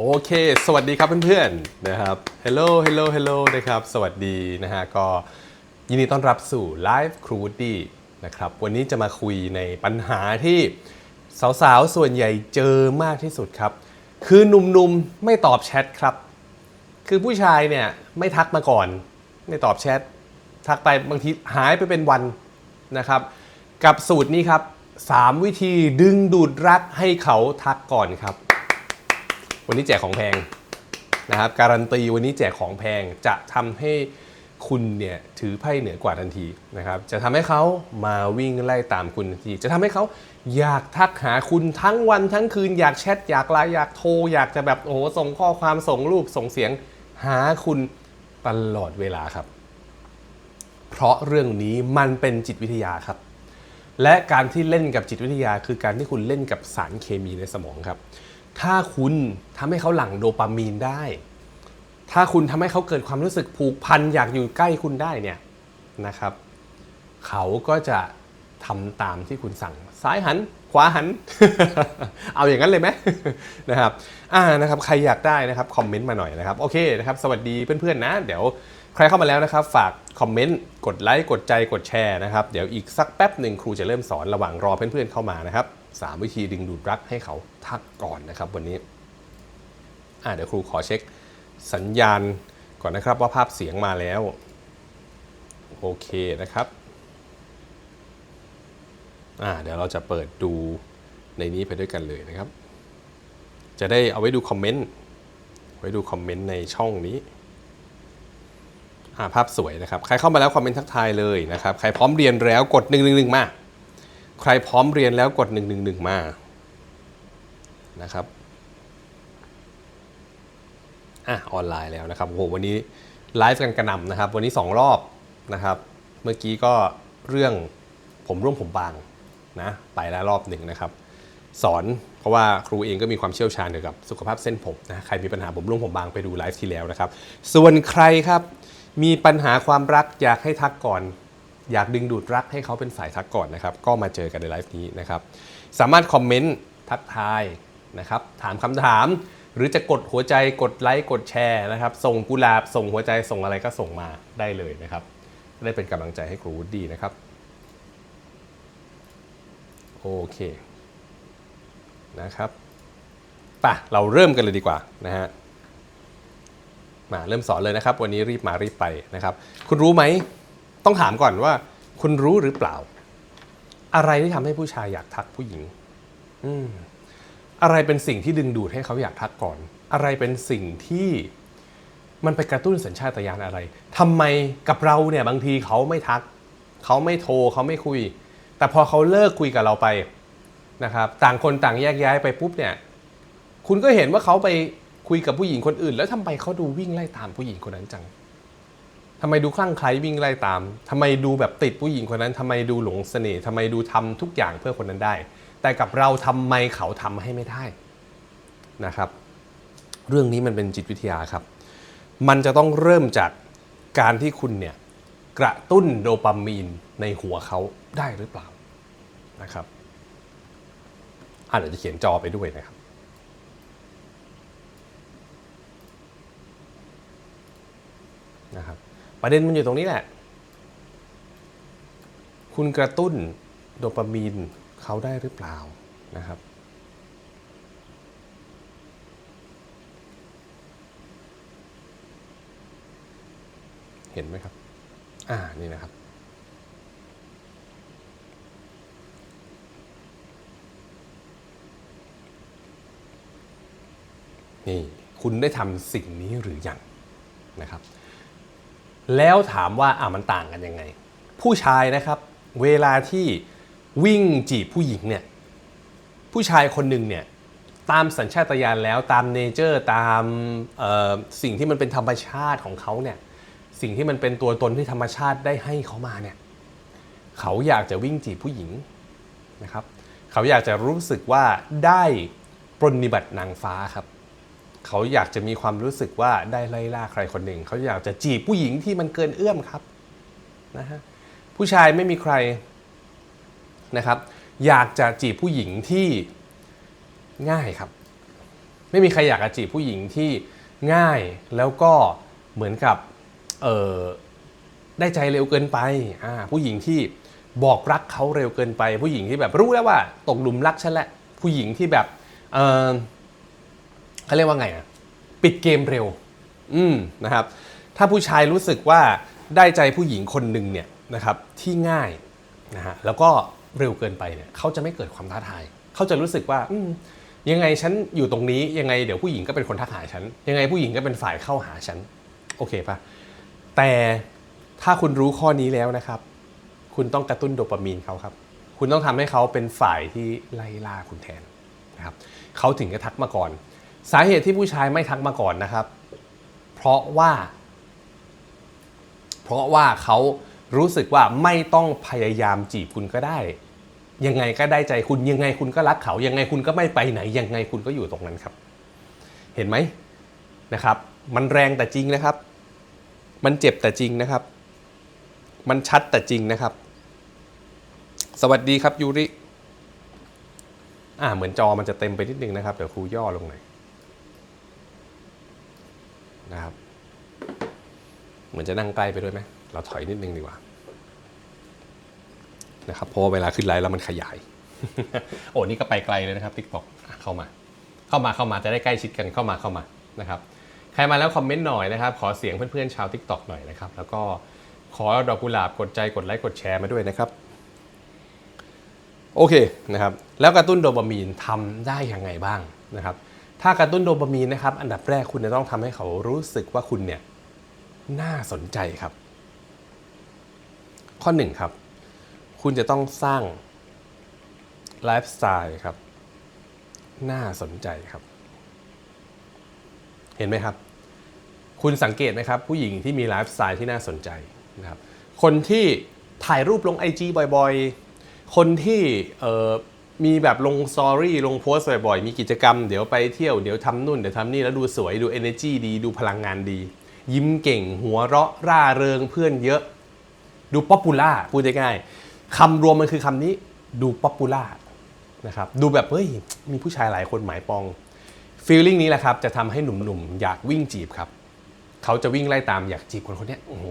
โอเค สวัสดีครับเพื่อนๆนะครับ Hello Hello Hello นะครับ สวัสดีนะฮะ ก็ยินดีต้อนรับสู่ Live Crew Woody นะครับ วันนี้จะมาคุยในปัญหาที่สาวๆ ส่วนใหญ่เจอมากที่สุดครับ คือหนุ่มๆ ไม่ตอบแชทครับ คือผู้ชายเนี่ยไม่ทักมาก่อน ไม่ตอบแชท ทักไปบางทีหายไปเป็นวันนะครับ กับสูตรนี้ครับ 3 วิธีดึงดูดรักให้เขาทักก่อนครับ วันนี้แจกของแพงนะครับ การันตีวันนี้แจกของแพงจะทำให้คุณเนี่ยถือไพ่เหนือกว่าทันทีนะครับ จะทำให้เขามาวิ่งไล่ตามคุณทันที จะทำให้เขาอยากทักหาคุณทั้งวันทั้งคืน อยากแชทอยากไลน์อยากโทร อยากจะแบบโอ้โหส่งข้อความส่งรูปส่งเสียงหาคุณตลอดเวลาครับ เพราะเรื่องนี้มันเป็นจิตวิทยาครับ และการที่เล่นกับจิตวิทยา คือการที่คุณเล่นกับสารเคมีในสมองครับ ถ้าคุณทำให้เขาหลั่งโดปามีนได้ ถ้าคุณทำให้เขาเกิดความรู้สึกผูกพันอยากอยู่ใกล้คุณได้เนี่ยนะครับ เขาก็จะทำตามที่คุณสั่ง ซ้ายหัน ขวาหัน เอาอย่างนั้นเลยไหมนะครับอ่านะครับ ใครอยากได้นะครับคอมเมนต์มาหน่อยนะครับ โอเคนะครับ สวัสดีเพื่อนๆนะ เดี๋ยวใครเข้ามาแล้วนะครับ ฝากคอมเมนต์ กดไลค์ กดใจ กดแชร์นะครับ เดี๋ยวอีกสักแป๊บหนึ่งครูจะเริ่มสอนระหว่างรอเพื่อนๆเข้ามานะครับ สามวิธีดึงดูดรักให้เขาทักก่อนนะครับวันนี้เดี๋ยวครูขอเช็คสัญญาณก่อนนะครับว่าภาพเสียงมาแล้ว โอเคนะครับเดี๋ยวเราจะเปิดดูในนี้ไปด้วยกันเลยนะครับ จะได้เอาไว้ดูคอมเมนต์ไว้ดูคอมเมนต์ในช่องนี้ภาพสวยนะครับ ใครเข้ามาแล้วคอมเมนต์ทักทายเลยนะครับ ใครพร้อมเรียนแล้วกด111มา ใครพร้อมเรียนแล้วกด 111 มานะครับอะออนไลน์แล้วนะครับโอ้โหวันนี้ไลฟ์กันกระหน่ำนะครับ วันนี้ 2 รอบนะครับ เมื่อกี้ก็เรื่องผมร่วงผมบางนะไปแล้วรอบหนึ่งนะครับ สอนเพราะว่าครูเองก็มีความเชี่ยวชาญเกี่ยวกับสุขภาพเส้นผมนะใครมีปัญหาผมร่วงผมบางไปดูไลฟ์ที่แล้วนะครับ ส่วนใครครับ มีปัญหาความรักอยากให้ทักก่อน อยากดึงดูดรักให้เขาเป็นฝ่ายทักก่อนนะครับ ก็มาเจอกันในไลฟ์นี้นะครับ สามารถคอมเมนต์ทักทายนะครับ ถามคำถาม หรือจะกดหัวใจกดไลค์กดแชร์นะครับ ส่งกุหลาบส่งหัวใจส่งอะไรก็ส่งมาได้เลยนะครับ ได้เป็นกำลังใจให้ครูวูดดี้นะครับ โอเคนะครับป่ะเราเริ่มกันเลยดีกว่านะฮะมาเริ่มสอนเลยนะครับ วันนี้รีบมารีบไปนะครับ คุณรู้ไหม ต้องถามก่อนว่า คุณรู้หรือเปล่า อะไรที่ทำให้ผู้ชายอยากทักผู้หญิง อืมอะไรเป็นสิ่งที่ดึงดูดให้เขาอยากทักก่อน อะไรเป็นสิ่งที่มันไปกระตุ้นสัญชาตญาณอะไรทำไมกับเราเนี่ยบางทีเขาไม่ทัก เขาไม่โทรเขาไม่คุย แต่พอเขาเลิกคุยกับเราไปนะครับ ต่างคนต่างแยกย้ายไปปุ๊บเนี่ย คุณก็เห็นว่าเขาไปคุยกับผู้หญิงคนอื่น แล้วทำไมเขาดูวิ่งไล่ตามผู้หญิงคนนั้นจัง ทำไมดูคลั่งไคล้วิ่งไล่ตามทำไมดูแบบติดผู้หญิงคนนั้นทำไมดูหลงเสน่ห์ทำไมดูทำทุกอย่างเพื่อคนนั้นได้ แต่กับเราทำไมเขาทำให้ไม่ได้นะครับ เรื่องนี้มันเป็นจิตวิทยาครับ มันจะต้องเริ่มจากการที่คุณเนี่ยกระตุ้นโดปามีนในหัวเขาได้หรือเปล่านะครับอะเดี๋ยวจะเขียนจอไปด้วยนะครับนะครับ ประเด็นมันอยู่ตรงนี้แหละ คุณกระตุ้นโดปามีนเขาได้หรือเปล่านะครับ เห็นไหมครับ อ่า นี่นะครับนี่คุณได้ทำสิ่งนี้หรือยังนะครับ แล้วถามว่าอะมันต่างกันยังไง ผู้ชายนะครับเวลาที่วิ่งจีบผู้หญิงเนี่ยผู้ชายคนหนึ่งเนี่ยตามสัญชาตญาณแล้วตามเนเจอร์ตามสิ่งที่มันเป็นธรรมชาติของเขาเนี่ยสิ่งที่มันเป็นตัวตนที่ธรรมชาติได้ให้เขามาเนี่ยเขาอยากจะวิ่งจีบผู้หญิงนะครับ เขาอยากจะรู้สึกว่าได้ปรนนิบัตินางฟ้าครับ เขาอยากจะมีความรู้สึกว่าได้ไล่ล่าใครคนหนึ่ง เขาอยากจะจีบผู้หญิงที่มันเกินเอื้อมครับนะฮะผู้ชายไม่มีใครนะครับอยากจะจีบผู้หญิงที่ง่ายครับไมไม่มีใครอยากจะจีบผู้หญิงที่ง่ายแล้วก็เหมือนกับเออได้ใจเร็วเกินไปอ่าผู้หญิงที่บอกรักเขาเร็วเกินไป ผู้หญิงที่แบบรู้แล้วว่าตกหลุมรักฉันแหละผู้หญิงที่แบบเออ เขาเรียกว่าไงอะปิดเกมเร็ว อืมนะครับ ถ้าผู้ชายรู้สึกว่าได้ใจผู้หญิงคนหนึ่งเนี่ยนะครับที่ง่ายนะฮะแล้วก็เร็วเกินไปเนี่ยเขาจะไม่เกิดความท้าทาย เขาจะรู้สึกว่าอืมยังไงฉันอยู่ตรงนี้ยังไงเดี๋ยวผู้หญิงก็เป็นคนทักหาฉัน ยังไงผู้หญิงก็เป็นฝ่ายเข้าหาฉัน โอเคปะแต่ถ้าคุณรู้ข้อนี้แล้วนะครับ คุณต้องกระตุ้นโดปามีนเขาครับ คุณต้องทำให้เขาเป็นฝ่ายที่ไล่ล่าคุณแทนนะครับเขาถึงจะทักมาก่อน สาเหตุที่ผู้ชายไม่ทักมาก่อนนะครับ เพราะว่า เพราะว่าเขารู้สึกว่าไม่ต้องพยายามจีบคุณก็ได้ ยังไงก็ได้ใจคุณยังไงคุณก็รักเขา ยังไงคุณก็ไม่ไปไหน ยังไงคุณก็อยู่ตรงนั้นครับ เห็นไหมนะครับ มันแรงแต่จริงนะครับ มันเจ็บแต่จริงนะครับ มันชัดแต่จริงนะครับ สวัสดีครับยูริอ่าเหมือนจอมันจะเต็มไปนิดนึงนะครับเดี๋ยวครูย่อลงหน่อย นะครับ เหมือนจะนั่งใกล้ไปด้วยไหมเราถอยนิดนึงดีกว่านะครับเพราะเวลาขึ้นไลฟ์แล้วมันขยาย โอ้นี่ก็ไปไกลเลยนะครับทิกตอกเข้ามา เข้ามาเข้ามาจะได้ใกล้ชิดกันเข้ามาเข้ามานะครับใครมาแล้วคอมเมนต์หน่อยนะครับ ขอเสียงเพื่อนๆชาวทิกตอกหน่อยนะครับ แล้วก็ขอดอกกุหลาบกดใจกดไลค์กดแชร์มาด้วยนะครับ โอเคนะครับ แล้วกระตุ้นโดปามีนทำได้ยังไงบ้างนะครับ ถ้ากระตุ้นโดปามีนนะครับ อันดับแรกคุณจะต้องทำให้เขารู้สึกว่าคุณเนี่ยน่าสนใจครับ ข้อหนึ่งครับ คุณจะต้องสร้างไลฟ์สไตล์ครับ น่าสนใจครับ เห็นไหมครับ คุณสังเกตไหมครับ ผู้หญิงที่มีไลฟ์สไตล์ที่น่าสนใจนะครับ คนที่ถ่ายรูปลง IG บ่อยๆ คนที่เอ่อ มีแบบลงสอรี่ลงโพสต์บ่อยๆ มีกิจกรรมเดี๋ยวไปเที่ยวเดี๋ยวทำนู่นเดี๋ยวทำนี่แล้วดูสวยดู energy ดีดูพลังงานดี ยิ้มเก่ง หัวเราะร่าเริงเพื่อนเยอะ ดูป๊อปปูล่าพูดง่ายๆคำรวมมันคือคำนี้ดูป๊อปปูล่านะครับดูแบบเฮ้ยมีผู้ชายหลายคนหมายปองฟีลลิ่งนี้แหละครับจะทำให้หนุ่มๆ อยากวิ่งจีบครับ เขาจะวิ่งไล่ตามอยากจีบคนคนนี้โอ้โห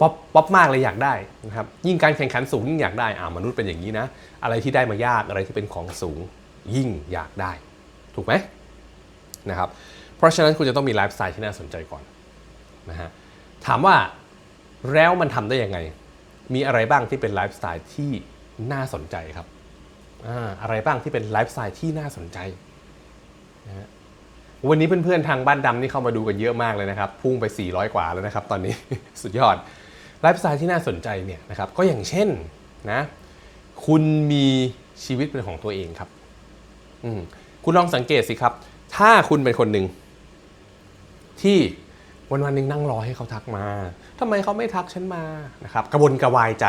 ป๊อปป๊อปมากเลยอยากได้นะครับยิ่งการแข่งขันสูงยิ่งอยากได้อ่ามนุษย์เป็นอย่างนี้นะ อะไรที่ได้มายากอะไรที่เป็นของสูงยิ่งอยากได้ ถูกไหมนะครับเพราะฉะนั้นคุณจะต้องมีไลฟ์สไตล์ที่น่าสนใจก่อนนะฮะถามว่าแล้วมันทำได้ยังไง มีอะไรบ้างที่เป็นไลฟ์สไตล์ที่น่าสนใจครับอ่าอะไรบ้างที่เป็นไลฟ์สไตล์ที่น่าสนใจนะฮะวันนี้เพื่อนๆทางบ้านดำนี่เข้ามาดูกันเยอะมากเลยนะครับ พุ่งไป 400 กว่าแล้วนะครับ ตอนนี้ สุดยอด ไลฟ์สไตล์ที่น่าสนใจเนี่ยนะครับก็อย่างเช่นนะคุณมีชีวิตเป็นของตัวเองครับคุณลองสังเกตสิครับ ถ้าคุณเป็นคนหนึ่งที่วันวันหนึ่งนั่งรอให้เขาทักมาทำไมเขาไม่ทักฉันมานะครับ กระวนกระวายใจ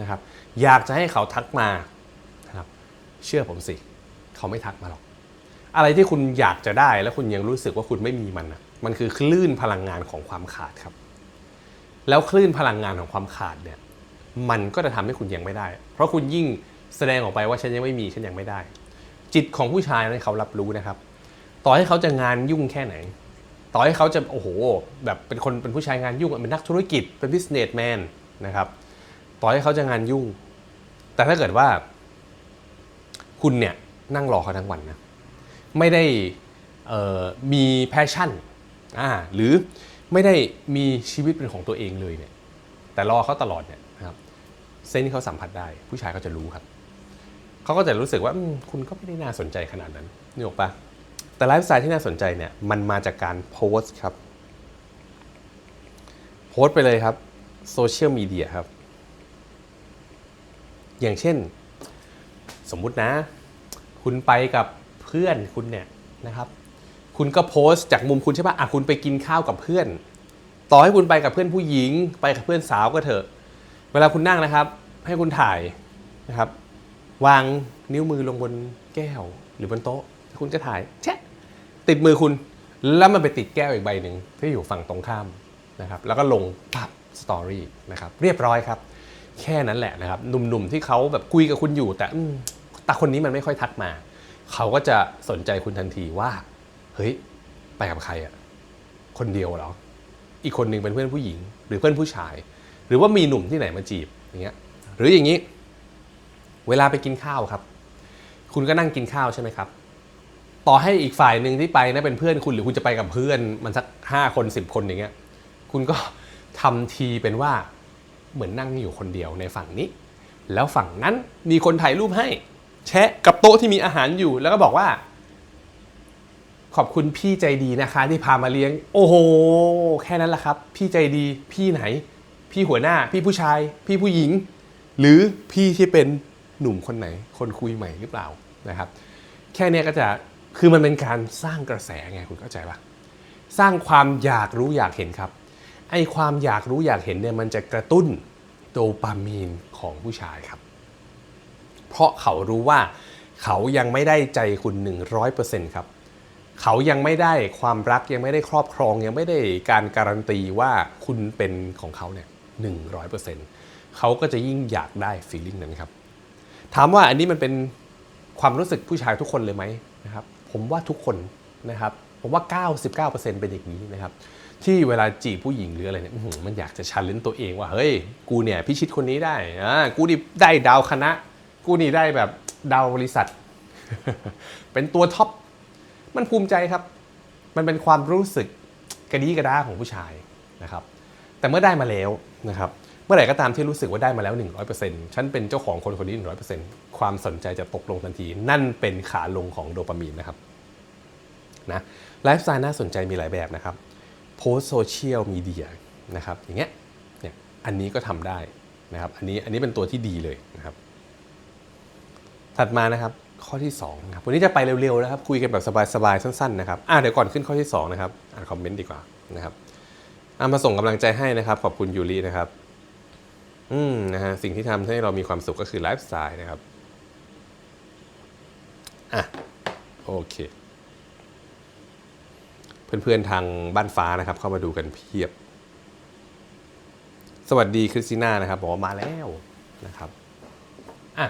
นะครับ อยากจะให้เขาทักมานะครับเชื่อผมสิ เขาไม่ทักมาหรอก อะไรที่คุณอยากจะได้แล้วคุณยังรู้สึกว่าคุณไม่มีมันนะมันคือคลื่นพลังงานของความขาดครับ แล้วคลื่นพลังงานของความขาดเนี่ยมันก็จะทำให้คุณยังไม่ได้ เพราะคุณยิ่งแสดงออกไปว่าฉันยังไม่มีฉันยังไม่ได้ จิตของผู้ชายนั้นเขารับรู้นะครับ ต่อให้เขาจะงานยุ่งแค่ไหน ต่อให้เขาจะโอ้โหแบบเป็นคนเป็นผู้ชายงานยุ่งเป็นนักธุรกิจเป็น businessman นะครับต่อให้เขาจะงานยุ่ง แต่ถ้าเกิดว่า คุณเนี่ยนั่งรอเขาทั้งวันนะไม่ได้มีแพชชั่นอ่าหรือ ไม่ได้มีชีวิตเป็นของตัวเองเลยเนี่ยแต่รอเขาตลอดเนี่ยนะครับเส้นที่เขาสัมผัสได้ ผู้ชายเขาจะรู้ครับเขาก็จะรู้สึกว่าคุณก็ไม่ได้น่าสนใจขนาดนั้นนี่ออกปะแต่ไลฟ์สไตล์ที่น่าสนใจเนี่ยมันมาจากการโพสต์ครับโพสต์ไปเลยครับโซเชียลมีเดียครับ อย่างเช่น สมมุตินะ คุณไปกับเพื่อนคุณเนี่ยนะครับ คุณก็โพสต์จากมุมคุณใช่ปะอะคุณไปกินข้าวกับเพื่อน ต่อให้คุณไปกับเพื่อนผู้หญิง ไปกับเพื่อนสาวก็เถอะ เวลาคุณนั่งนะครับ ให้คุณถ่ายนะครับ วางนิ้วมือลงบนแก้วหรือบนโต๊ะ คุณก็ถ่ายแชะติดมือคุณ แล้วมันไปติดแก้วอีกใบหนึ่งที่อยู่ฝั่งตรงข้ามนะครับ แล้วก็ลงปั๊บสตอรี่นะครับ เรียบร้อยครับ แค่นั้นแหละนะครับ หนุ่มๆที่เขาแบบคุยกับคุณอยู่ แต่ต่คนนี้มันไม่ค่อยทักมา เขาก็จะสนใจคุณทันทีว่า เฮ้ยไปกับใครอะคนเดียวเหรอ อีกคนหนึ่งเป็นเพื่อนผู้หญิง หรือเพื่อนผู้ชาย หรือว่ามีหนุ่มที่ไหนมาจีบอย่างเงี้ยหรืออย่างนี้ เวลาไปกินข้าวครับ คุณก็นั่งกินข้าวใช่ไหมครับ ต่อให้อีกฝ่ายหนึ่งที่ไปนะเป็นเพื่อนคุณหรือคุณจะไปกับเพื่อนมันสักห้าคนสิบคนอย่างเงี้ยคุณก็ทำทีเป็นว่าเหมือนนั่งอยู่คนเดียวในฝั่งนี้ แล้วฝั่งนั้นมีคนถ่ายรูปให้ แชะกับโต๊ะที่มีอาหารอยู่แล้วก็บอกว่า ขอบคุณพี่ใจดีนะคะ ที่พามาเลี้ยง โอ้โห แค่นั้นแหละครับ พี่ใจดีพี่ไหน พี่หัวหน้า พี่ผู้ชาย พี่ผู้หญิง หรือพี่ที่เป็นหนุ่มคนไหน คนคุยใหม่หรือเปล่านะครับ แค่เนี้ยก็จะคือมันเป็นการสร้างกระแสไงคุณเข้าใจปะสร้างความอยากรู้อยากเห็นครับไอความอยากรู้อยากเห็นเนี่ยมันจะกระตุ้นโดปามีนของผู้ชายครับ เพราะเขารู้ว่าเขายังไม่ได้ใจคุณ 100%ครับ เขายังไม่ได้ความรักยังไม่ได้ครอบครอง ยังไม่ได้การการันตีว่าคุณเป็นของเขาเนี่ยหนึ่งร้อยเปอร์เซ็นต์เขาก็จะยิ่งอยากได้ฟีลลิ่งนั้นครับ ถามว่าอันนี้มันเป็นความรู้สึกผู้ชายทุกคนเลยไหมนะครับ ผมว่าทุกคนนะครับ ผมว่า 99%เป็นอย่างนี้นะครับ ที่เวลาจีบผู้หญิงหรืออะไรเนี่ยมันอยากจะชันเลนตัวเองว่า เฮ้ย กูเนี่ยพิชิตคนนี้ได้อ่ากูนี่ได้ดาวคณะ กูนี่ได้แบบดาวบริษัท เป็นตัวท็อป มันภูมิใจครับ มันเป็นความรู้สึกกระดีกระด้าของผู้ชายนะครับ แต่เมื่อได้มาแล้วนะครับ เมื่อไหร่ก็ตามที่รู้สึกว่าได้มาแล้ว 100%ฉันเป็นเจ้าของคนคนนี้ 100%ความสนใจจะตกลงทันที นั่นเป็นขาลงของโดปามีนนะครับนะไลฟ์สไตล์น่าสนใจมีหลายแบบนะครับโพสโซเชียลมีเดียนะครับอย่างเงี้ยเนี่ยอันนี้ก็ทำได้นะครับอันนี้อันนี้เป็นตัวที่ดีเลยนะครับ ถัดมานะครับ ข้อที่2นะครับวันนี้จะไปเร็วๆนะครับคุยกันแบบสบายๆสั้นๆนะครับอะเดี๋ยวก่อนขึ้นข้อที่2นะครับอ่านคอมเมนต์ดีกว่านะครับอะมาส่งกำลังใจให้นะครับขอบคุณยูรินะครับอืมนะฮะสิ่งที่ทำให้เรามีความสุขก็คือไลฟ์สไตล์นะครับอะโอเค เพื่อนๆทางบ้านฟ้านะครับ เข้ามาดูกันเพียบ สวัสดีคริสติน่านะครับบอกว่ามาแล้วนะครับอะ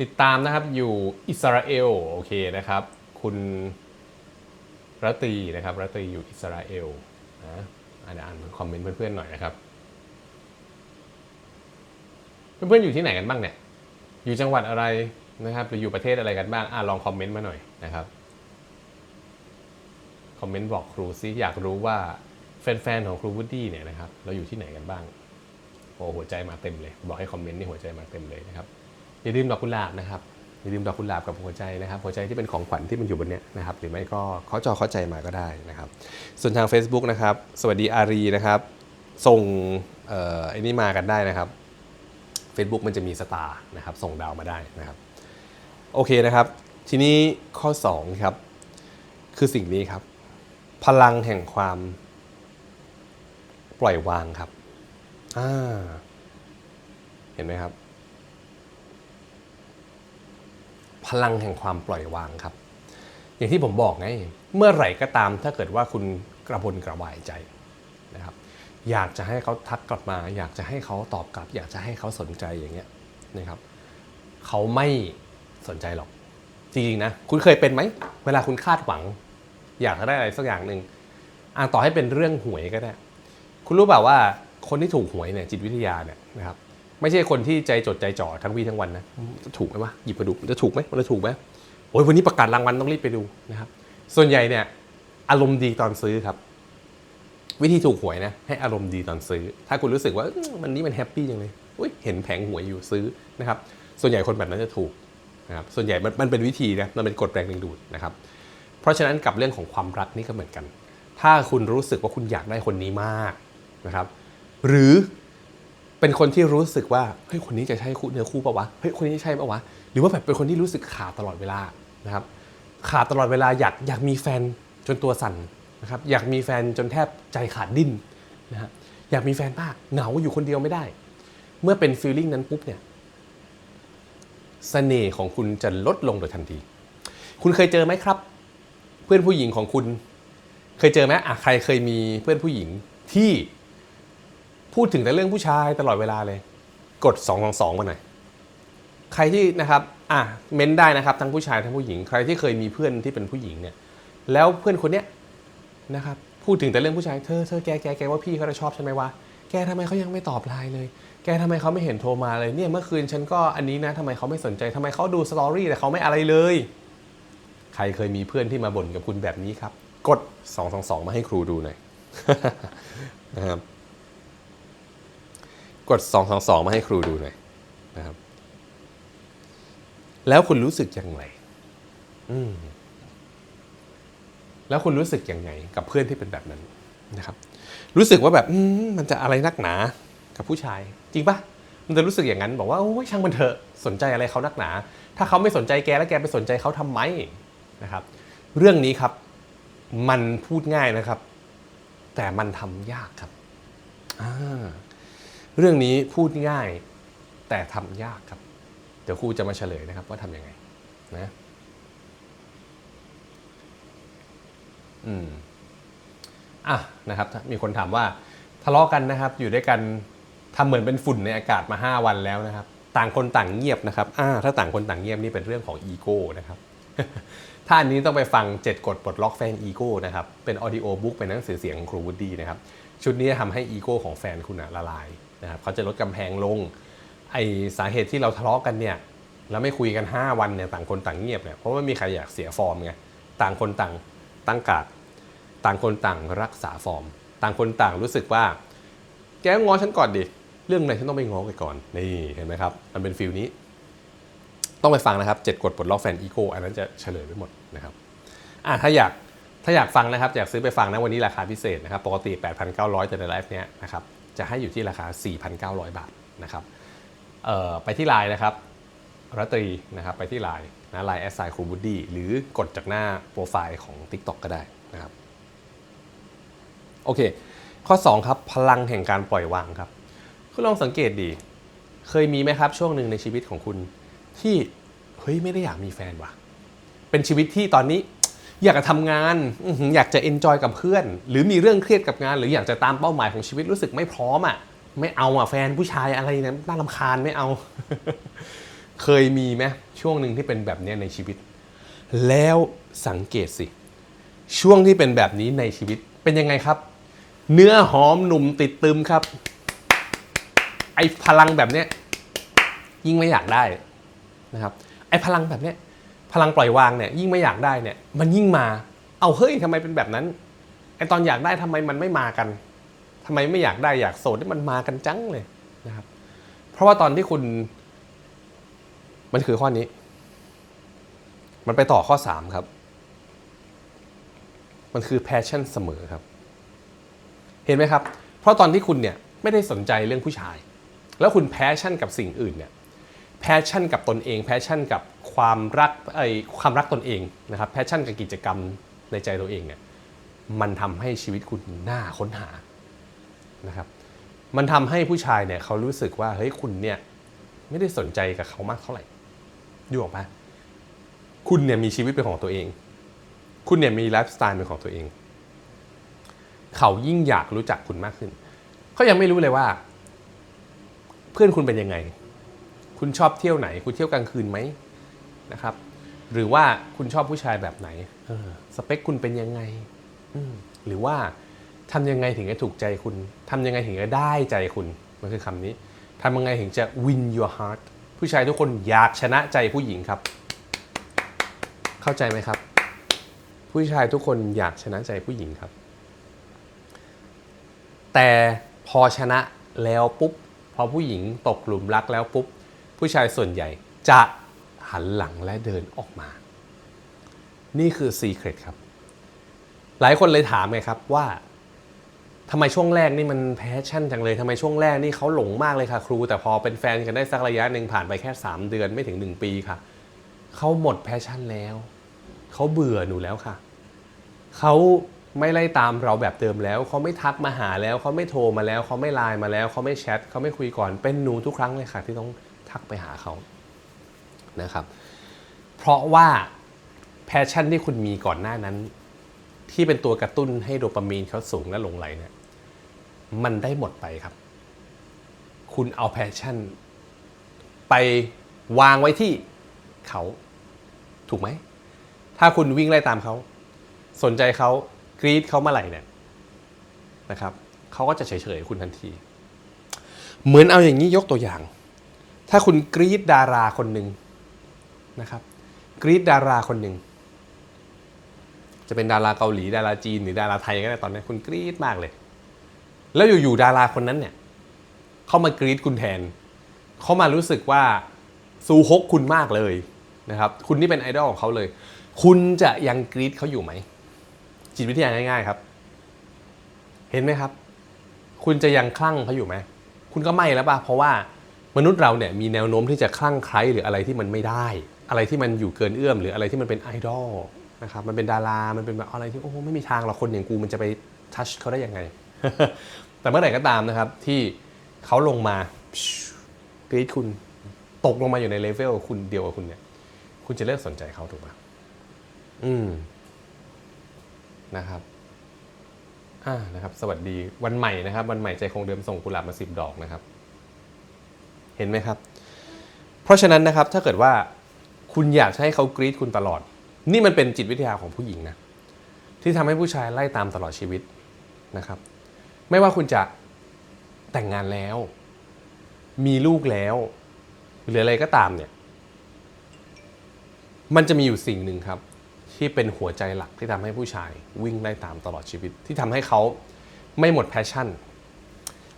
ติดตามนะครับอยู่อิสราเอลโอเคนะครับ คุณรัตีนะครับรัตตีอยู่อิสราเอลนะอ่านอ่านคอมเมนต์เพื่อนๆหน่อยนะครับ เพื่อนๆอยู่ที่ไหนกันบ้างเนี่ย อยู่จังหวัดอะไรนะครับหรืออยู่ประเทศอะไรกันบ้างอ่าลองคอมเมนต์มาหน่อยนะครับคอมเมนต์บอกครูซิอยากรู้ว่าแฟนๆของครูวูดดี้เนี่ยนะครับเราอยู่ที่ไหนกันบ้างโอ้หัวใจมาเต็มเลย บอกให้คอมเมนต์นี่หัวใจมาเต็มเลยนะครับ อย่าลืมดอกกุหลาบนะครับอย่าลืมดอกกุหลาบกับหัวใจนะครับหัวใจที่เป็นของขวัญที่มันอยู่บนเนี้ยนะครับหรือไม่ก็เคาจอเข้าใจมาก็ได้นะครับ ส่วนทาง Facebook นะครับ สวัสดีอารีนะครับส่งเอ่อไอ้นี่มากันได้นะครับ Facebook มันจะมีสตาร์นะครับส่งดาวมาได้นะครับโอเคนะครับ ทีนี้ข้อ2ครับคือสิ่งนี้ครับ พลังแห่งความปล่อยวางครับอ่าเห็นไหมครับ พลังแห่งความปล่อยวางครับ อย่างที่ผมบอกไง เมื่อไหร่ก็ตามถ้าเกิดว่าคุณกระบนกระวายใจนะครับ อยากจะให้เขาทักกลับมา อยากจะให้เขาตอบกลับ อยากจะให้เขาสนใจอย่างเงี้ยนะครับเขาไม่สนใจหรอก จริงๆนะ คุณเคยเป็นไหม เวลาคุณคาดหวัง อยากจะได้อะไรสักอย่างหนึ่งอะต่อให้เป็นเรื่องหวยก็ได้ คุณรู้เปล่าว่าคนที่ถูกหวยเนี่ยจิตวิทยาเนี่ยนะครับ ไม่ใช่คนที่ใจจดใจจ่อทั้งวี่ทั้งวันนะจะถูกไหมวะหยิบมาดูจะถูกไหมมันจะถูกไหมโอ้ยวันนี้ประกาศรางวัลต้องรีบไปดูนะครับ ส่วนใหญ่เนี่ย อารมณ์ดีตอนซื้อครับ วิธีถูกหวยนะ ให้อารมณ์ดีตอนซื้อ ถ้าคุณรู้สึกว่าอื้อวันนี้มันแฮปปี้จังเลยอุ๊ยเห็นแผงหวยอยู่ซื้อนะครับ ส่วนใหญ่คนแบบนั้นจะถูกนะครับส่วนใหญ่มันมันเป็นวิธีนะมันเป็นกฎแรงดึงดูดนะครับ เพราะฉะนั้นกับเรื่องของความรักนี่ก็เหมือนกัน ถ้าคุณรู้สึกว่าคุณอยากได้คนนี้มากนะครับ หรือ เป็นคนที่รู้สึกว่าเฮ้ยคนนี้จะใช่คู่เนื้อคู่ปะวะเฮ้ยคนนี้ใช่ปะวะหรือว่าแบบเป็นคนที่รู้สึกขาดตลอดเวลานะครับขาดตลอดเวลาอยากอยากมีแฟนจนตัวสั่นนะครับอยากมีแฟนจนแทบใจขาดดิ้นนะฮะอยากมีแฟนมากเหงาอยู่คนเดียวไม่ได้ เมื่อเป็นฟีลลิ่งนั้นปุ๊บเนี่ยเสน่ห์ของคุณจะลดลงโดยทันที คุณเคยเจอไหมครับ เพื่อนผู้หญิงของคุณ เคยเจอไหมอะใครเคยมีเพื่อนผู้หญิงที่ พูดถึงแต่เรื่องผู้ชายตลอดเวลาเลย กด2องสองมาหน่อยใครที่นะครับอะเม้นได้นะครับ ทั้งผู้ชายทั้งผู้หญิง ใครที่เคยมีเพื่อนที่เป็นผู้หญิงเนี่ย แล้วเพื่อนคนเนี้ยนะครับพูดถึงแต่เรื่องผู้ชายเธอเธอแกแกแกว่าพี่เขาจะชอบฉันไหมวะแกทำไมเขายังไม่ตอบไลน์เลย แกทำไมเขาไม่เห็นโทรมาเลยเนี่ยเมื่อคืนฉันก็อันนี้นะทำไมเขาไม่สนใจทำไมเขาดูสตอรี่แต่เขาไม่อะไรเลย ใครเคยมีเพื่อนที่มาบ่นกับคุณแบบนี้ครับ กด2 2 2มาให้ครูดูหน่อยนะครับ กด 2 2 2 มาให้ครูดูหน่อยนะครับ แล้วคุณรู้สึกยังไงอืมแล้วคุณรู้สึกยังไง กับเพื่อนที่เป็นแบบนั้นนะครับ รู้สึกว่าแบบอืมมันจะอะไรนักหนากับผู้ชาย จริงปะมันจะรู้สึกอย่างนั้น บอกว่าโอ้ยช่างมันเถอะสนใจอะไรเขานักหนา ถ้าเขาไม่สนใจแกแล้วแกไปสนใจเขาทำไมนะครับ เรื่องนี้ครับ มันพูดง่ายนะครับ แต่มันทำยากครับอ่า เรื่องนี้พูดง่ายแต่ทำยากครับ เดี๋ยวครูจะมาเฉลยนะครับว่าทำยังไงนะอืมอะนะครับ มีคนถามว่าทะเลาะกันนะครับ อยู่ด้วยกันทำเหมือนเป็นฝุ่นในอากาศมา 5 วันแล้วนะครับ ต่างคนต่างเงียบนะครับอ่าถ้าต่างคนต่างเงียบนี่เป็นเรื่องของอีโก้นะครับถ้าอันนี้ต้องไปฟัง 7 กฎปลดล็อกแฟนอีโก้นะครับ เป็นออดิโอบุ๊กเป็นหนังสือเสียงของครูวูดดี้นะครับ ชุดนี้จะทำให้อีโก้ของแฟนคุณนะละลาย นะครับเขาจะลดกำแพงลงไอสาเหตุที่เราทะเลาะกันเนี่ยแล้วไม่คุยกัน 5 วันเนี่ยต่างคนต่างเงียบเนี่ยเพราะว่ามีใครอยากเสียฟอร์มไงต่างคนต่างตั้งกาดต่างคนต่างรักษาฟอร์ม ต่างคนต่างรู้สึกว่า แกง้อฉันก่อนดิเรื่องไหนฉันต้องไปง้อไปก่อนนี่เห็นไหมครับ มันเป็นฟิลนี้ ต้องไปฟังนะครับ7กฎปลดล็อกแฟนอีโก้อันนั้นจะเฉลยไปหมดนะครับอะถ้าอยากถ้าอยากฟังนะครับอยากซื้อไปฟังนะวันนี้ราคาพิเศษนะครับปกติ 8,900แต่ในไลฟ์เนี้ยนะครับ จะให้อยู่ที่ราคา 4,900 บาทนะครับไปที่ไลน์นะครับรัตรีนะครับไปที่ไลน์นะไลน์แอสไซครูบูดดี้หรือกดจากหน้าโปรไฟล์ของ TikTok ก็ได้นะครับโอเค ข้อ 2 ครับ พลังแห่งการปล่อยวางครับคุณลองสังเกตดี เคยมีไหมครับช่วงหนึ่งในชีวิตของคุณที่เฮ้ยไม่ได้อยากมีแฟนว่ะ เป็นชีวิตที่ตอนนี้ อยากจะทำงาน อยากจะเอนจอยกับเพื่อน หรือมีเรื่องเครียดกับงาน หรืออยากจะตามเป้าหมายของชีวิตรู้สึกไม่พร้อมอะไม่เอาอะแฟนผู้ชายอะไรนี่ยน่ารำคาญไม่เอา เคยมีไหมช่วงหนึ่งที่เป็นแบบนี้ในชีวิต แล้วสังเกตสิ ช่วงที่เป็นแบบนี้ในชีวิตเป็นยังไงครับ เนื้อหอมหนุ่มติดตึมครับ ไอพลังแบบเนี้ยยิ่งไม่อยากได้นะครับ ไอพลังแบบเนี้ย พลังปล่อยวางเนี่ยยิ่งไม่อยากได้เนี่ยมันยิ่งมา เอาเฮ้ยทำไมเป็นแบบนั้นไอตอนอยากได้ทำไมมันไม่มากันทำไมไม่อยากได้อยากโสดนี่มันมากันจังเลยนะครับ เพราะว่าตอนที่คุณ มันคือข้อนี้ มันไปต่อข้อ3ครับ มันคือ passion เสมอครับ เห็นไหมครับ เพราะตอนที่คุณเนี่ยไม่ได้สนใจเรื่องผู้ชาย แล้วคุณ passion กับสิ่งอื่นเนี่ย passion กับตนเอง passion กับ ความรักไอ้ความรักตนเองนะครับ passion กับกิจกรรมในใจตัวเองเนี่ยมันทำให้ชีวิตคุณน่าค้นหานะครับมันทำให้ผู้ชายเนี่ยเขารู้สึกว่าเฮ้ยคุณเนี่ยไม่ได้สนใจกับเขามากเท่าไหร่ดูออกปะคุณเนี่ยมีชีวิตเป็นของตัวเอง คุณเนี่ยมีไลฟ์สไตล์เป็นของตัวเอง เขายิ่งอยากรู้จักคุณมากขึ้น เขายังไม่รู้เลยว่า เพื่อนคุณเป็นยังไง คุณชอบเที่ยวไหน คุณเที่ยวกลางคืนไหม นะครับ หรือว่าคุณชอบผู้ชายแบบไหนสเปคคุณเป็นยังไงหรือว่าทำยังไงถึงจะถูกใจคุณทำยังไงถึงจะได้ใจคุณมันคือคำนี้ทำยังไงถึงจะ win your heart ผู้ชายทุกคนอยากชนะใจผู้หญิงครับ เข้าใจไหมครับ ผู้ชายทุกคนอยากชนะใจผู้หญิงครับ แต่พอชนะแล้วปุ๊บ พอผู้หญิงตกหลุมรักแล้วปุ๊บ ผู้ชายส่วนใหญ่จะ หันหลังและเดินออกมา นี่คือซีเครตครับ หลายคนเลยถามไงครับว่าทำไมช่วงแรกนี่มันแพชชั่นจังเลยทำไมช่วงแรกนี่เขาหลงมากเลยค่ะครู แต่พอเป็นแฟนกันได้สักระยะหนึ่งผ่านไปแค่ 3 เดือนไม่ถึง 1 ปีค่ะเขาหมดแพชชั่นแล้วเขาเบื่อหนูแล้วค่ะเขาไม่ไล่ตามเราแบบเดิมแล้วเขาไม่ทักมาหาแล้วเขาไม่โทรมาแล้วเขาไม่ไลน์มาแล้วเขาไม่แชทเขาไม่คุยก่อนเป็นหนูทุกครั้งเลยค่ะ ที่ต้องทักไปหาเขา นะครับ เพราะว่าแพชชั่นที่คุณมีก่อนหน้านั้น ที่เป็นตัวกระตุ้นให้โดปามีนเขาสูงและลงไหลเนี่ยมันได้หมดไปครับ คุณเอาแพชชั่น ไปวางไว้ที่เขาถูกไหม ถ้าคุณวิ่งไล่ตามเขา สนใจเขากรีดเขาเมื่อไหร่เนี่ยนะครับเขาก็จะเฉยๆคุณทันที เหมือนเอาอย่างนี้ยกตัวอย่าง ถ้าคุณกรีดดาราคนหนึ่ง นะครับกรีดดาราคนหนึ่งจะเป็นดาราเกาหลีดาราจีนหรือดาราไทยก็ได้ตอนนี้คุณกรีดมากเลย แล้วอยู่ๆดาราคนนั้นเนี่ยเข้ามากรีดคุณแทนเขามารู้สึกว่าซูฮกคุณมากเลยนะครับ คุณนี่เป็นไอดอลของเขาเลย คุณจะยังกรีดเขาอยู่ไหม จิตวิทยาง่ายๆครับ เห็นไหมครับ คุณจะยังคลั่งเขาอยู่ไหม คุณก็ไม่แล้วป่ะ เพราะว่ามนุษย์เราเนี่ยมีแนวโน้มที่จะคลั่งไคล้หรืออะไรที่มันไม่ได้ อะไรที่มันอยู่เกินเอื้อม หรืออะไรที่มันเป็นไอดอลนะครับมันเป็นดารา มันเป็นแบบอะไรที่โอ้ไม่มีทางหรอกคนอย่างกูมันจะไปทัชเขาได้ยังไง แต่เมื่อไหร่ก็ตามนะครับที่เขาลงมากรีดคุณตกลงมาอยู่ในเลเวลคุณเดียวกับคุณเนี่ย คุณจะเลิกสนใจเขาถูกปะอืมนะครับ อ่านะครับ สวัสดีวันใหม่นะครับ วันใหม่ใจคงเดิมส่งกุหลาบมาสิบดอกนะครับ เห็นไหมครับ เพราะฉะนั้นนะครับ ถ้าเกิดว่า คุณอยากให้เขากรีดคุณตลอด นี่มันเป็นจิตวิทยาของผู้หญิงนะที่ทำให้ผู้ชายไล่ตามตลอดชีวิตนะครับ ไม่ว่าคุณจะแต่งงานแล้ว มีลูกแล้ว หรืออะไรก็ตามเนี่ย มันจะมีอยู่สิ่งหนึ่งครับ ที่เป็นหัวใจหลักที่ทำให้ผู้ชายวิ่งไล่ตามตลอดชีวิต ที่ทำให้เขาไม่หมดแพชชั่น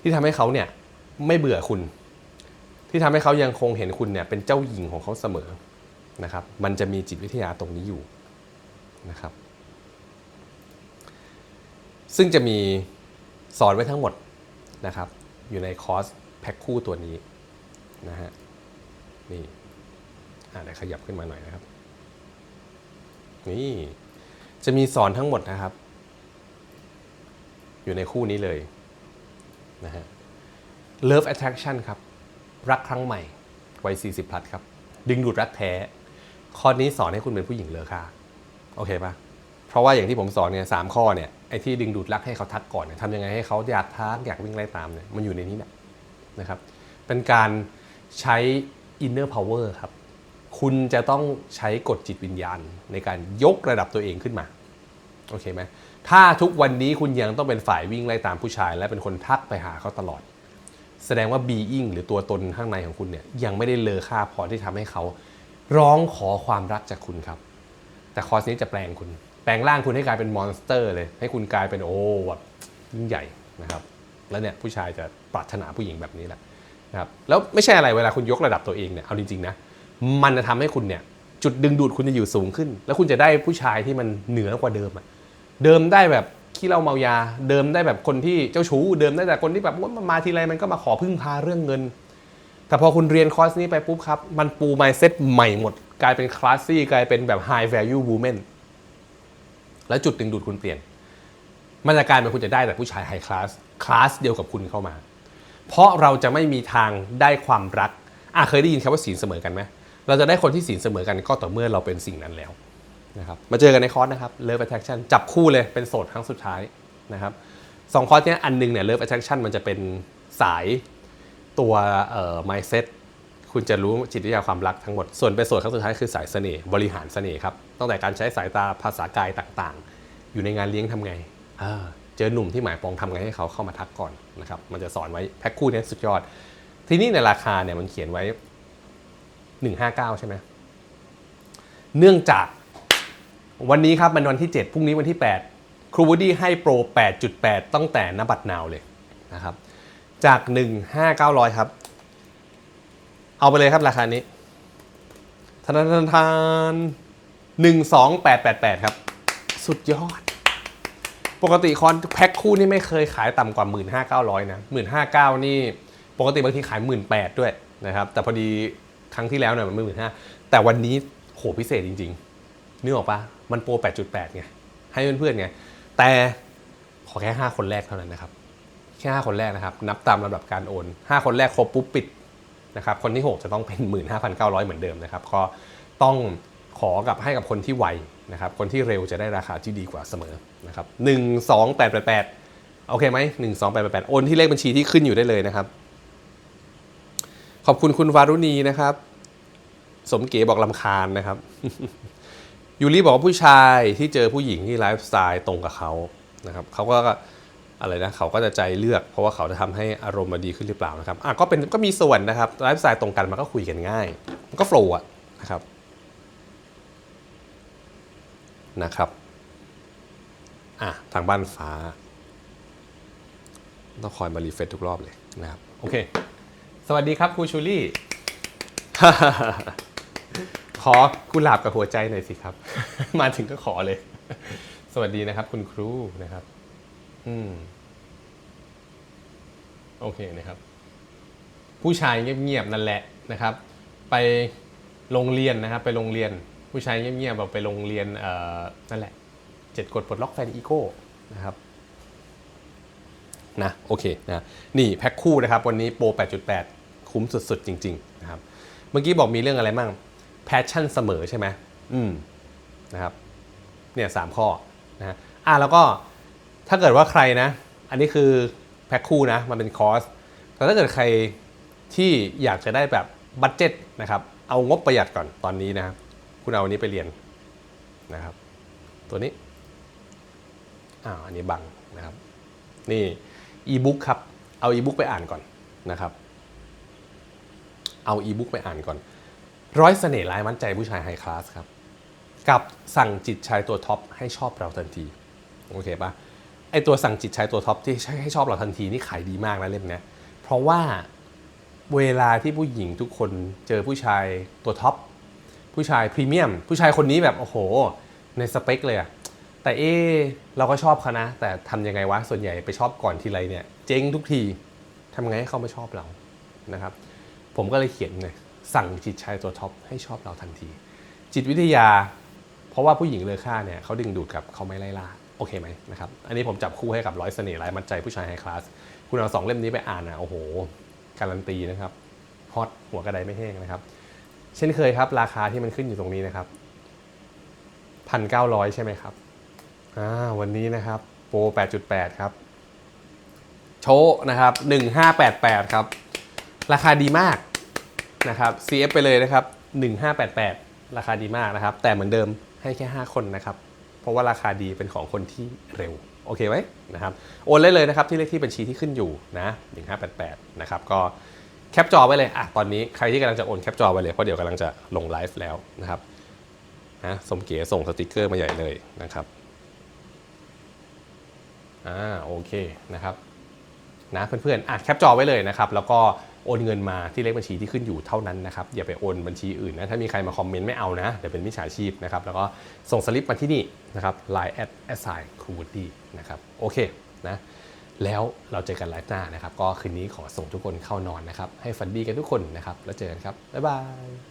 ที่ทำให้เขาเนี่ยไม่เบื่อคุณ ที่ทำให้เขายังคงเห็นคุณเนี่ยเป็นเจ้าหญิงของเขาเสมอ นะครับ มันจะมีจิตวิทยาตรงนี้อยู่นะครับ ซึ่งจะมีสอนไว้ทั้งหมดนะครับ อยู่ในคอร์สแพ็คคู่ตัวนี้นะฮะนี่อ่าเดี๋ยวขยับขึ้นมาหน่อยนะครับ นี่จะมีสอนทั้งหมดนะครับ อยู่ในคู่นี้เลยนะฮะ Love Attraction ครับ รักครั้งใหม่วัย40พลัดครับ ดึงดูดรักแท้ ข้อนี้สอนให้คุณเป็นผู้หญิงเลอค่าโอเคปะเพราะว่าอย่างที่ผมสอนเนี่ยสามข้อเนี่ยไอ้ที่ดึงดูดรักให้เขาทักก่อนเนี่ยทำยังไงให้เขาอยากทักอยากวิ่งไล่ตามเนี่ยมันอยู่ในนี้แหละนะครับ เป็นการใช้ inner power ครับ คุณจะต้องใช้กฎจิตวิญญาณ ในการยกระดับตัวเองขึ้นมาโอเคไหมถ้าทุกวันนี้คุณยังต้องเป็นฝ่ายวิ่งไล่ตามผู้ชาย และเป็นคนทักไปหาเขาตลอด แสดงว่า being หรือตัวตนข้างในของคุณเนี่ยยังไม่ได้เลอค่าพอที่ทำให้เขา ร้องขอความรักจากคุณครับ แต่คอร์สนี้จะแปลงคุณ แปลงร่างคุณให้กลายเป็นมอนสเตอร์เลย ให้คุณกลายเป็นโอ้แบบยิ่งใหญ่นะครับแล้วเนี่ยผู้ชายจะปรารถนาผู้หญิงแบบนี้แหละนะครับแล้วไม่ใช่อะไรเวลาคุณยกระดับตัวเองเนี่ยเอาจริงๆนะมันจะทำให้คุณเนี่ยจุดดึงดูดคุณจะอยู่สูงขึ้น แล้วคุณจะได้ผู้ชายที่มันเหนือกว่าเดิมอะเดิมได้แบบขี้เล้าเมายา เดิมได้แบบคนที่เจ้าชู้ เดิมได้แต่คนที่แบบว่ามาทีไรมันก็มาขอพึ่งพาเรื่องเงิน แต่พอคุณเรียนคอร์สนี้ไปปุ๊บครับ มันปู mindset ใหม่หมด กลายเป็นคลาสซี่กลายเป็นแบบ high value woman แล้วจุดดึงดูดคุณเปลี่ยน มันจะกลายเป็นคุณจะได้แต่ผู้ชายไฮคลาสคลาสเดียวกับคุณเข้ามา เพราะเราจะไม่มีทางได้ความรักอะเคยได้ยินคำว่าศีลเสมอกันไหมเราจะได้คนที่ศีลเสมอกันก็ต่อเมื่อเราเป็นสิ่งนั้นแล้วนะครับมาเจอกันในคอร์สนะครับ Love Attraction จับคู่เลยเป็นโสดครั้งสุดท้ายนะครับสองคอร์สเนี้ยอันหนึงเนี่ย Love Attraction มันจะเป็นสาย ตัวเอ่อ mindset คุณจะรู้จิตวิทยาความรักทั้งหมด ส่วนเป็นโสดครั้งสุดท้ายคือสายเสน่ห์บริหารเสน่ห์ครับ ตั้งแต่การใช้สายตาภาษากายต่างๆ อยู่ในงานเลี้ยงทำไงอ่าเจอหนุ่มที่หมายปองทำไงให้เขาเข้ามาทักก่อนนะครับ มันจะสอนไว้แพ็คคู่เนี้ยสุดยอด ทีนี้ในราคาเนี่ยมันเขียนไว้ 159 ใช่ไหมเนื่องจากวันนี้ครับมันวันที่ 7 พรุ่งนี้วันที่ 8 ครูวูดดี้ให้โปร 8.8 ตั้งแต่นบัตรนาวเลยนะครับ จาก 1,5,900 ครับ เอาไปเลยครับราคานี้ทานทานทาน12888 ครับ สุดยอด ปกติคอนแพ็คคู่นี่ไม่เคยขายต่ำกว่า 15,900 นะ 15,900นี่ ปกติบางทีขาย 18,000ด้วยนะครับ แต่พอดีครั้งที่แล้วเนี่ยมันไม่หมื่นห้าแต่วันนี้โหพิเศษจริงๆนึกออกปะมันโปร 8.8 ไง ให้เพื่อนๆไง แต่ขอแค่ 5 คนแรกเท่านั้นนะครับ แค่ 5 คนแรกนะครับ นับตามลำดับการโอน 5 คนแรกครบปุ๊บปิดนะครับ คนที่ 6 จะต้องเป็น 15,900 เหมือนเดิมนะครับ ก็ต้องขอกับให้กับคนที่ไวนะครับ คนที่เร็วจะได้ราคาที่ดีกว่าเสมอนะครับ1 2 8 8 8 โอเคไหม1 2 8 8 8 โอนที่เลขบัญชีที่ขึ้นอยู่ได้เลยนะครับ ขอบคุณคุณวารุณีนะครับ สมเก๋บอกลำคาญนะครับ ยูริบอกว่าผู้ชายที่เจอผู้หญิงที่ไลฟ์สไตล์ตรงกับเขานะครับเขาก็ อะไรนะเขาก็จะใจเลือก เพราะว่าเขาจะทำให้อารมณ์มันดีขึ้นหรือเปล่านะครับอะก็เป็นก็มีส่วนนะครับไลฟ์สไตล์ตรงกันมันก็คุยกันง่าย มันก็โฟล์อะนะครับนะครับอะทางบ้านฟ้า ต้องคอยมารีเฟรชทุกรอบเลยนะครับโอเค สวัสดีครับครูชูลี่ขอกุหลาบกับหัวใจหน่อยสิครับ มาถึงก็ขอเลย สวัสดีนะครับ คุณครูนะครับ อืม โอเคนะครับ ผู้ชายเงียบๆนั่นแหละนะครับ ไปโรงเรียนนะครับ ไปโรงเรียน ผู้ชายเงียบๆแบบไปโรงเรียนเอ่อนั่นแหละเจ็ดกฎปลดล็อกแฟนอีโก้นะครับนะโอเคนะนี่แพ็คคู่นะครับ วันนี้โปร 8.8 คุ้มสุดๆ จริง ๆ นะครับ เมื่อกี้บอกมีเรื่องอะไรมั่งแพชชั่นเสมอใช่ไหมอืมนะครับเนี่ยสามข้อนะฮะอะแล้วก็ ถ้าเกิดว่าใครนะ อันนี้คือแพ็คคู่นะ มันเป็นคอร์สแต่ถ้าเกิดใครที่อยากจะได้แบบบัตเจ็ตนะครับ เอางบประหยัดก่อนตอนนี้นะครับ คุณเอาอันนี้ไปเรียนนะครับ ตัวนี้อ้าวอันนี้บังนะครับ นี่อีบุ๊กครับ เอาอีบุ๊กไปอ่านก่อนนะครับ เอาอีบุ๊กไปอ่านก่อน ร้อยเสน่ห์ร้ายมั่นใจผู้ชายไฮคลาสครับ กับสั่งจิตชายตัวท็อปให้ชอบเราทันที โอเคปะ ไอตัวสั่งจิตชายตัวท็อปที่ให้ชอบเราทันทีนี่ขายดีมากนะเล่มนี้เพราะว่าเวลาที่ผู้หญิงทุกคนเจอผู้ชายตัวท็อปผู้ชายพรีเมียม ผู้ชายคนนี้แบบโอ้โห ในสเปคเลยอะแต่เออเราก็ชอบเขานะ แต่ทำยังไงวะ ส่วนใหญ่ไปชอบก่อนทีไรเนี่ย เจ๊งทุกทีทำไงให้เขาไม่ชอบเรานะครับ ผมก็เลยเขียนเลยสั่งจิตชายตัวท็อปให้ชอบเราทันที จิตวิทยา เพราะว่าผู้หญิงเลอค่าเนี่ยเขาดึงดูดกับเขาไม่ไล่ล่า โอเคไหมนะครับ อันนี้ผมจับคู่ให้กับร้อยเสน่ห์ร้ายมัดใจผู้ชายไฮคลาส คุณเอาสองเล่มนี้ไปอ่านนะโอ้โห การันตีนะครับฮอตหัวกระไดไม่แห้งนะครับ เช่นเคยครับ ราคาที่มันขึ้นอยู่ตรงนี้นะครับพันเก้าร้อยใช่ไหมครับอ่าวันนี้นะครับโปร8.8ครับ โชว์นะครับ1588ครับ ราคาดีมากนะครับ CF ไปเลยนะครับ1588ราคาดีมากนะครับ แต่เหมือนเดิมให้แค่5คนนะครับ เพราะว่าราคาดีเป็นของคนที่เร็ว โอเคไหมนะครับ โอนได้เลยนะครับที่เลขที่บัญชีที่ขึ้นอยู่นะ1588นะครับก็แคปจอไว้เลยอะตอนนี้ใครที่กำลังจะโอนแคปจอไว้เลยเพราะเดี๋ยวกำลังจะลงไลฟ์แล้วนะครับนะสมเก๋ส่งสติกเกอร์มาใหญ่เลยนะครับอ่าโอเคนะครับนะเพื่อนๆอะแคปจอไว้เลยนะครับ แล้วก็ นเงินมาที่เลขบัญชีที่ขึ้นอยู่เท่านั้นนะครับอย่าไปโอนบัญชีอื่นนะถ้ามีใครมาคอมเมนต์ไม่เอานะเดี๋ยวเป็นมิจฉาชีพนะครับแล้วก็ส่งสลิปมาที่นี่นะครับ line at assign c r u d y นะครับโอเคนะแล้วเราเจอกันไลฟ์หน้านะครับ ก็คืนนี้ขอส่งทุกคนเข้านอนนะครับ ให้ฝันดีกันทุกคนนะครับ แล้วเจอกันครับ บ๊ายบาย